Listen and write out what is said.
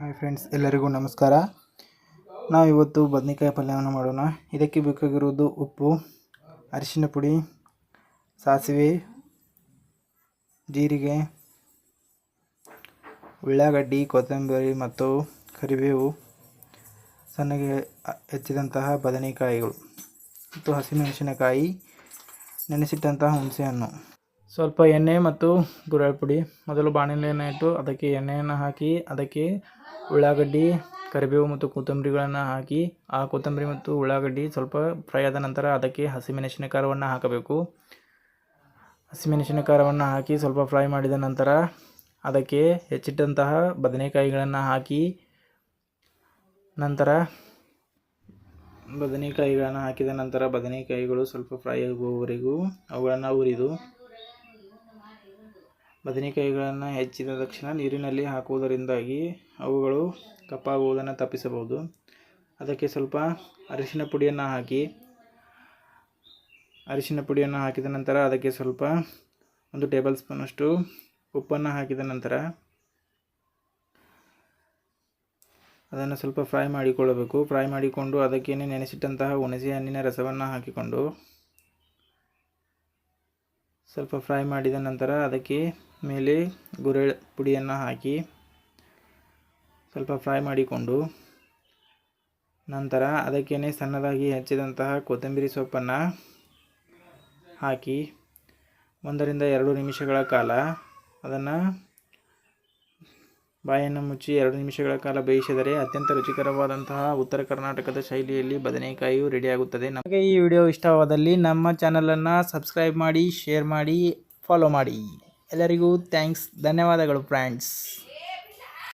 Hi friends, ಎಲ್ಲರಿಗೂ ನಮಸ್ಕಾರ. ನಾವು ಇವತ್ತು ಬದನೆಕಾಯಿ ಪಲ್ಯವನ್ನು ಮಾಡೋಣ. ಇದಕ್ಕೆ ಬೇಕಾಗಿರುವುದು ಉಪ್ಪು, ಅರಿಶಿನ ಪುಡಿ, ಸಾಸಿವೆ, ಜೀರಿಗೆ, ಉಳ್ಳಾಗಡ್ಡಿ, ಕೊತ್ತಂಬರಿ ಮತ್ತು ಕರಿಬೇವು, ಸಣ್ಣಗೆ ಹೆಚ್ಚಿದಂತಹ ಬದನೆಕಾಯಿಗಳು ಮತ್ತು ಹಸಿಮೆಣಸಿನಕಾಯಿ, ನೆನೆಸಿಟ್ಟಂತಹ ಹುಣಸೆಹಣ್ಣು. ಸ್ವಲ್ಪ ಎಣ್ಣೆ ಮತ್ತು ಗುರೆಳ್ ಪುಡಿ. ಮೊದಲು ಬಾಣಲೆಯನ್ನು ಇಟ್ಟು ಅದಕ್ಕೆ ಎಣ್ಣೆಯನ್ನು ಹಾಕಿ, ಅದಕ್ಕೆ ಉಳ್ಳಾಗಡ್ಡಿ, ಕರಿಬೇವು ಮತ್ತು ಕೊತ್ತಂಬರಿಗಳನ್ನು ಹಾಕಿ, ಆ ಕೊತ್ತಂಬರಿ ಮತ್ತು ಉಳ್ಳಾಗಡ್ಡಿ ಸ್ವಲ್ಪ ಫ್ರೈ ಆದ ನಂತರ ಅದಕ್ಕೆ ಹಸಿಮೆಣಸಿನ ಖಾರವನ್ನು ಹಾಕಬೇಕು. ಹಸಿಮೆಣಸಿನ ಖಾರವನ್ನು ಹಾಕಿ ಸ್ವಲ್ಪ ಫ್ರೈ ಮಾಡಿದ ನಂತರ ಅದಕ್ಕೆ ಹೆಚ್ಚಿಟ್ಟಂತಹ ಬದನೆಕಾಯಿಗಳನ್ನು ಹಾಕಿ, ನಂತರ ಬದನೆಕಾಯಿಗಳನ್ನು ಹಾಕಿದ ನಂತರ ಬದನೆಕಾಯಿಗಳು ಸ್ವಲ್ಪ ಫ್ರೈ ಆಗುವವರೆಗೂ ಅವುಗಳನ್ನು ಹುರಿದು ಬದನೆಕಾಯಿಗಳನ್ನು ಹೆಚ್ಚಿದ ತಕ್ಷಣ ನೀರಿನಲ್ಲಿ ಹಾಕುವುದರಿಂದಾಗಿ ಅವುಗಳು ಕಪ್ಪಾಗುವುದನ್ನು ತಪ್ಪಿಸಬಹುದು. ಅದಕ್ಕೆ ಸ್ವಲ್ಪ ಅರಿಶಿನ ಪುಡಿಯನ್ನು ಹಾಕಿ, ಅರಿಶಿನ ಪುಡಿಯನ್ನು ಹಾಕಿದ ನಂತರ ಅದಕ್ಕೆ ಸ್ವಲ್ಪ ಒಂದು ಟೇಬಲ್ ಸ್ಪೂನಷ್ಟು ಉಪ್ಪನ್ನು ಹಾಕಿದ ನಂತರ ಅದನ್ನು ಸ್ವಲ್ಪ ಫ್ರೈ ಮಾಡಿಕೊಳ್ಳಬೇಕು. ಫ್ರೈ ಮಾಡಿಕೊಂಡು ಅದಕ್ಕೇನೆ ನೆನೆಸಿಟ್ಟಂತಹ ಹುಣಸೆ ಹಣ್ಣಿನ ರಸವನ್ನು ಹಾಕಿಕೊಂಡು ಸ್ವಲ್ಪ ಫ್ರೈ ಮಾಡಿದ ನಂತರ ಅದಕ್ಕೆ ಮೇಲೆ ಗುರೆಳ್ ಪುಡಿಯನ್ನು ಹಾಕಿ ಸ್ವಲ್ಪ ಫ್ರೈ ಮಾಡಿಕೊಂಡು ನಂತರ ಅದಕ್ಕೇ ಸಣ್ಣದಾಗಿ ಹೆಚ್ಚಿದಂತಹ ಕೊತ್ತಂಬರಿ ಸೊಪ್ಪನ್ನು ಹಾಕಿ ಒಂದರಿಂದ ಎರಡು ನಿಮಿಷಗಳ ಕಾಲ ಅದನ್ನು ಬಾಯನ್ನು ಮುಚ್ಚಿ ಎರಡು ನಿಮಿಷಗಳ ಕಾಲ ಬೇಯಿಸಿದರೆ ಅತ್ಯಂತ ರುಚಿಕರವಾದಂತಹ ಉತ್ತರ ಕರ್ನಾಟಕದ ಶೈಲಿಯಲ್ಲಿ ಬದನೆಕಾಯಿಯು ರೆಡಿಯಾಗುತ್ತದೆ ನಮಗೆ ಈ ವಿಡಿಯೋ ಇಷ್ಟವಾದಲ್ಲಿ ನಮ್ಮ ಚಾನಲನ್ನು ಸಬ್ಸ್ಕ್ರೈಬ್ ಮಾಡಿ ಶೇರ್ ಮಾಡಿ ಫಾಲೋ ಮಾಡಿ. ಎಲ್ಲರಿಗೂ ಥ್ಯಾಂಕ್ಸ್ ಧನ್ಯವಾದಗಳು ಫ್ರೆಂಡ್ಸ್